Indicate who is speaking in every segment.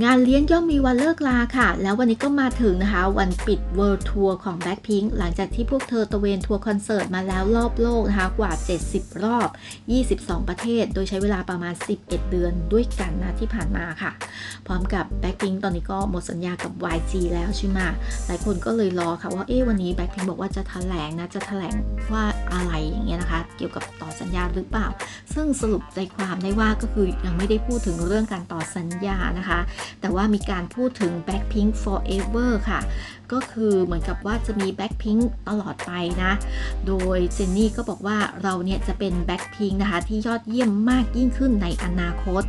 Speaker 1: งานเลี้ยงย่อมมีวันเลิกลาค่ะ แล้ววันนี้ก็มาถึงนะคะ วันปิด World Tour ของ Blackpink หลังจากที่พวกเธอตะเวนทัวร์คอนเสิร์ตมาแล้วรอบโลกนะคะ กว่า 70 รอบ 22 ประเทศ โดยใช้เวลาประมาณ 11 เดือนด้วยกันนะที่ผ่านมาค่ะ พร้อมกับ Blackpink ตอนนี้ก็หมดสัญญากับ YG แล้วใช่ไหมหลายคนก็เลยรอค่ะว่าเอ๊ะวันนี้ Blackpink บอกว่าจะแถลงนะจะแถลงว่าอะไรอย่างเงี้ยนะคะ เกี่ยวกับต่อสัญญาหรือเปล่า ซึ่งสรุปใจความได้ว่าก็คือยังไม่ได้พูดถึงเรื่องการต่อสัญญานะคะแต่ว่ามีการพูดถึง Blackpink Forever ค่ะ ก็คือเหมือนกับว่าจะมี Blackpink ตลอดไปนะ โดยเจนนี่ก็บอกว่าเราเนี่ยจะเป็น Blackpink นะคะ ที่ยอดเยี่ยมมากยิ่งขึ้นในอนาคต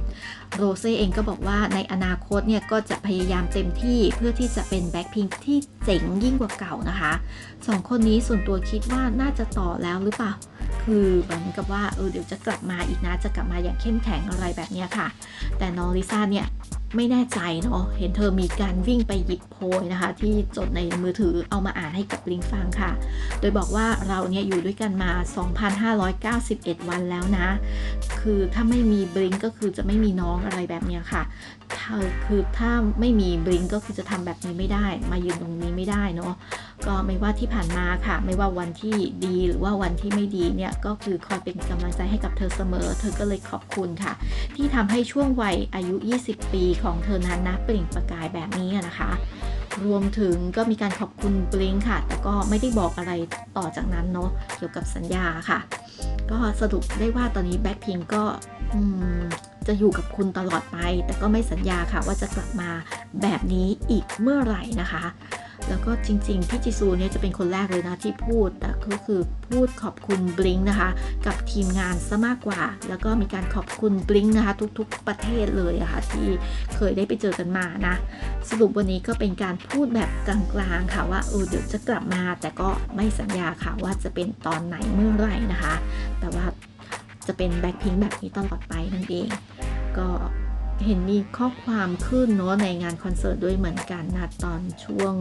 Speaker 1: โรเซ่เองก็บอกว่าในอนาคตเนี่ยก็จะพยายามเต็มที่เพื่อที่จะเป็น Blackpink ที่เจ๋งยิ่งกว่าเก่านะคะสองคนนี้ส่วนตัวคิดว่าน่าจะต่อแล้วหรือเปล่า คือเหมือนกับว่าเออเดี๋ยวจะกลับมาอีกนะจะกลับมาอย่างเข้มแข็งอะไรแบบนี้ค่ะ แต่น้องลิซ่าเนี่ย ไม่แน่ใจเนาะเห็นเธอมีการวิ่งไปหยิบโพยนะคะ ที่จดในมือถือเอามาอ่านให้กับลิงฟังค่ะ โดยบอกว่าเราเนี่ยอยู่ด้วยกันมา 2,591 วันแล้วนะ คือถ้าไม่มีบลิงก็คือจะไม่มีน้องอะไรแบบเนี้ยค่ะ คือถ้าไม่มีบลิงก็คือจะทำแบบนี้ไม่ได้ มายืนตรงนี้ไม่ได้เนาะก็ไม่ว่าที่ผ่านมาค่ะ ไม่ว่าวันที่ดีหรือว่าวันที่ไม่ดีเนี่ยก็คือคอยเป็นกำลังใจให้กับเธอเสมอ เธอก็เลยขอบคุณค่ะ ที่ทำให้ช่วงวัยอายุ 20 ปีของเธอนั้นนะเปล่งประกายแบบนี้นะคะรวมถึงก็มีการขอบคุณบลิงค่ะ แต่ก็ไม่ได้บอกอะไรต่อจากนั้นเนาะเกี่ยวกับสัญญาค่ะ ก็สรุปได้ว่าตอนนี้แบ็คพิงก็อืม จะอยู่กับคุณตลอดไป แต่ก็ไม่สัญญาค่ะว่าจะกลับมาแบบนี้อีกเมื่อไหร่นะคะ แล้วก็จริงๆพี่จิซูเนี่ยจะเป็นคนแรกเลยนะที่พูดแต่ก็คือพูดขอบคุณบลิงนะคะ กับทีมงานซะมากกว่า แล้วก็มีการขอบคุณบลิงนะคะ ทุกๆประเทศเลยะคะ่ะที่เคยได้ไปเจอกันมานะ สรุปวันนี้ก็เป็นการพูดแบบกลางๆค่ะว่าเออเดี๋ยวจะกลับมา แต่ก็ไม่สัญญาค่ะว่าจะเป็นตอนไหนเมื่อไหร่นะคะ แต่ว่าจะเป็นแบ็คพิงแบบนี้ตลอดไปนั่นเอง ก็เห็นมีข้อความขึ้นเนาะในงานคอนเสิร์ตด้วยเหมือนกันนะตอนช่วง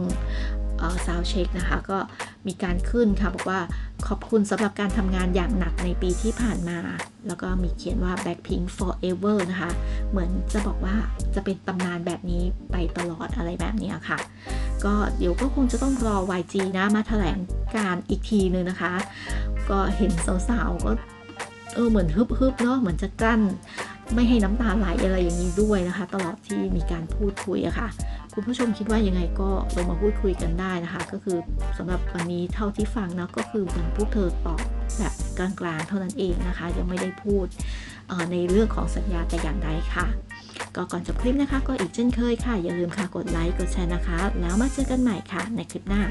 Speaker 1: ซาวเช็คนะคะ ก็มีการขึ้นค่ะ บอกว่าขอบคุณสำหรับการทำงานอย่างหนักในปีที่ผ่านมา แล้วก็มีเขียนว่า Blackpink forever นะคะ เหมือนจะบอกว่าจะเป็นตำนานแบบนี้ไปตลอดอะไรแบบนี้ค่ะ ก็เดี๋ยวก็คงจะต้องรอ YG นะมาแถลงการอีกทีนึงนะคะ ก็เห็นสาวๆก็เออเหมือนฮึบๆเนาะเหมือนจะกลั้น ไม่ให้น้ำตาไหลอะไรอย่างนี้ด้วยนะคะ ตลอดที่มีการพูดคุยอะค่ะ คุณผู้ชมคิดว่ายังไงก็ลงมาพูดคุยกันได้นะคะ ก็คือสำหรับวันนี้เท่าที่ฟังนะก็คือเหมือนพวกเธอตอบแบบกลางๆเท่านั้นเองนะคะ ยังไม่ได้พูดในเรื่องของสัญญาแต่อย่างใดค่ะ ก็ก่อนจบคลิปนะคะ ก็อีกเช่นเคยค่ะ อย่าลืมค่ะกดไลค์กดแชร์นะคะ แล้วมาเจอกันใหม่ค่ะในคลิปหน้า